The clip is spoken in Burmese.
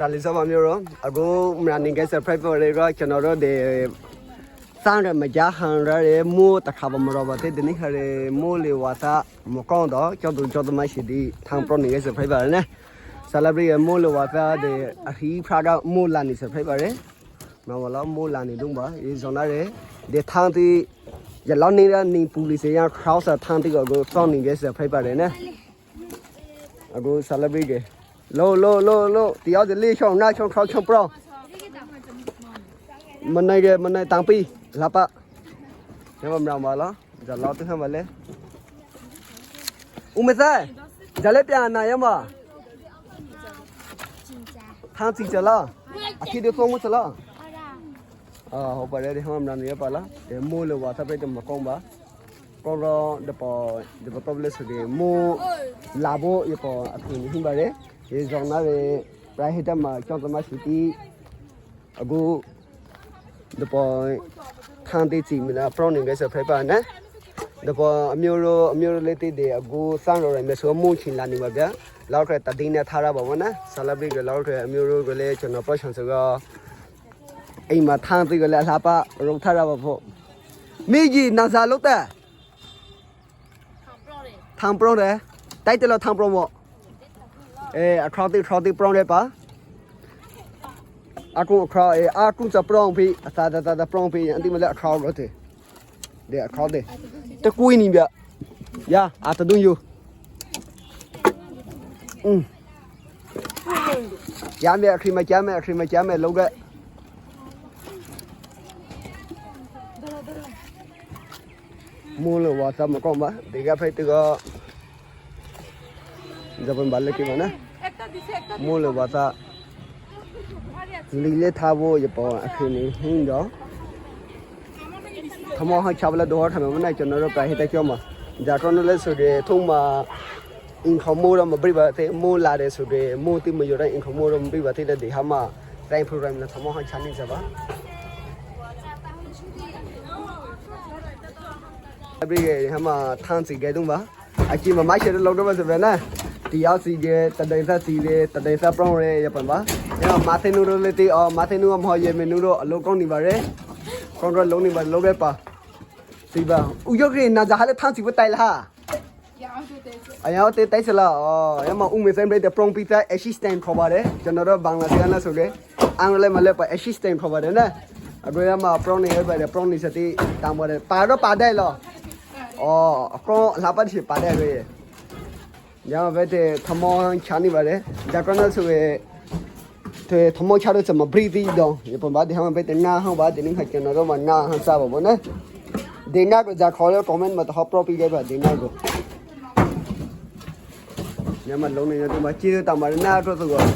စာလီဆောမမျိုးတော့အခုမနာနေကဆပ်ဖရိုက်ပေါ်ရေကကျွန်တော်တို့ဒီစမ်းရမကြဟန်ရဲမိုးတခါမရောပါတဲ့ဒီနေ့ခရဲမိုးလေဝါသာမကောင်းတော့ကျော်သူကျော်သမရှိဒီထန်ပရိုနေကဆပ်ဖရိုက်ပါနဲ့ celebrate မိုးလေဝါသာဒီအဟီဖရာဒမိုးလာနေဆပ်ဖရိုက်ပါရဲမဝလာမိုးလာနေတော့ပါဒီဇွန်လာတဲ့ဒီထန်းတီရလောက်နေတဲ့နေပူလီစေရခရောက်ဆာထန်းတီကိုစောင့်နေကြစဖိတ်ပါတယ်နော်အခု celebrate တယ် လောလောလောလောတရားဒီလေးချောင်းနာချောင်းခေါချောင်းပရောမနိုင်ရမနိုင်တန်ပီလာပါညမမရမလားဇလောက်တခမလဲဦးမဆိုင်ဇလက်ပြန်နာရမထန်းတီကြလားအခီဒီဖုန်းမစလားအာဟုတ်ပါတယ်ဒီဟမ်နာနေပါလားဒီမိုးလောဝါသပိတ်မကောင်းပါကောရောဒပေါ်ဒီပေါ်ပလက်ဆိုဒီမိုးလာဖို့ရပေါ်အခုနေဟင်းပါတ ယ်ဒီဇောင်းနာရဲ့ private မှာကျောင်းသမားရှိတီအခုဒီပေါ်ခန်းတီချီမနာပရောနေကစဖိပါနဲ့ဒီပေါ်အမျိုးရောအမျိုးရောလေးတီတဲ့အခုစမ်းရောရမယ်ဆိုမိုးချင်လာနေပါဗျာလောက်ထက်တည်နေထားရပါဘောနော် celebrate ကလောက်ထက်အမျိုးရောကလေးကျွန်တော် passion ဆိုတော့အိမ်မှာထန်းသိကလည်းအလားပါရုံထရပါဖို့မိကြီးနာစာလုတ်တဲ့ထန်းပရောတယ်တိုက်တယ်လို့ထန်းပရောမို့ အဲအခရောတိခရောတိပရောတယ်ပါအခုအခရောအဲအခုစပရောဖီအသာသာသာပရောဖီအန်တီမလည်းအခရောလို့တဲ့တဲ့အခရောတဲ့တကွေးနေပြယာအတဒွန်ယူอืมရမ်းမြအခရီမကြမ်းမဲ့အခရီမကြမ်းမဲ့လုံးတဲ့ mua là vào tâm mà con ba thì gặp phải từ có giờ bên bán जपन बालकिन होइन मोलो भए त लिले थाबो यो पाउने हिँड थम खाबला दोहर थाम नै चन र प्राहि त क्योमा जाटन ले सुगे थुमा इनखौ मोर म ब्रिबा ते मो लारे सुगे मो ति म योरा इनखौ मोर म ब्रिबा ते देहामा टाइम प्रोग्राम ल थम हा छानि जबा अभी हम थान सी गए तुम बा अकी ममा शेर लौट बस बे ना giờ thì để để hàm mà đây program là thầm hai chăn đi sao ba အပရိကေဟမထန်းစီကဲတုံးပါအကြီးမမရှိတဲ့လောက်တော့ဆိုပဲနော်ဒီရောက်စီကတတိုင်သက်စီတဲ့တတိုင်သက်ပရောင်းရဲရပန်ပါညမာသင်နူတို့လေးတီအော်မာသင်နူကမဟုတ်ရေမနူတို့အလုံးကောင်းနေပါရဲကွန်ထရိုလုံးနေပါလုံးရဲပါစီပါဥယုတ်ကေနာဇာဟလေထန်းစီဝတိုင်လားအယောတေတိုက်စလာအော်ရမဥမေစံပြတဲ့ပရောင်းပီတာအရှစ်စတန်ခေါ်ပါတယ်ကျွန်တော်တို့ဘင်္ဂလားဒေ့ရှ်နဲ့ဆိုလေအင်္ဂလိပ်မလဲပါအရှစ်စတန်ခေါ်ပါတယ်နော်အခုရမပရောင်းနေရပါတယ်ပရောင်းနေစတိတောင်းပါတယ်ပါတော့ပါတဲ့လောအော်အကောလာပတ်ရှိပါတယ်ရေ ညမပဲတဲ့ထမောချာနေပါတယ်ဒါကနဆိုရဲတဲ့ထမောချာတော့စမဘရီဒီတော့ရပဘာဒီဟမပဲတဲ့နာဟောပါဒီနေခချင်တော့မနာဟန်စားပါဘောနော်ဒီနာကိုဇာခေါ်ရ comment မှာတော့ property ခဲ့ပါဒီနာကိုညမလုံးနေတော့မချီးတော့တမနာတော့ဆိုတော့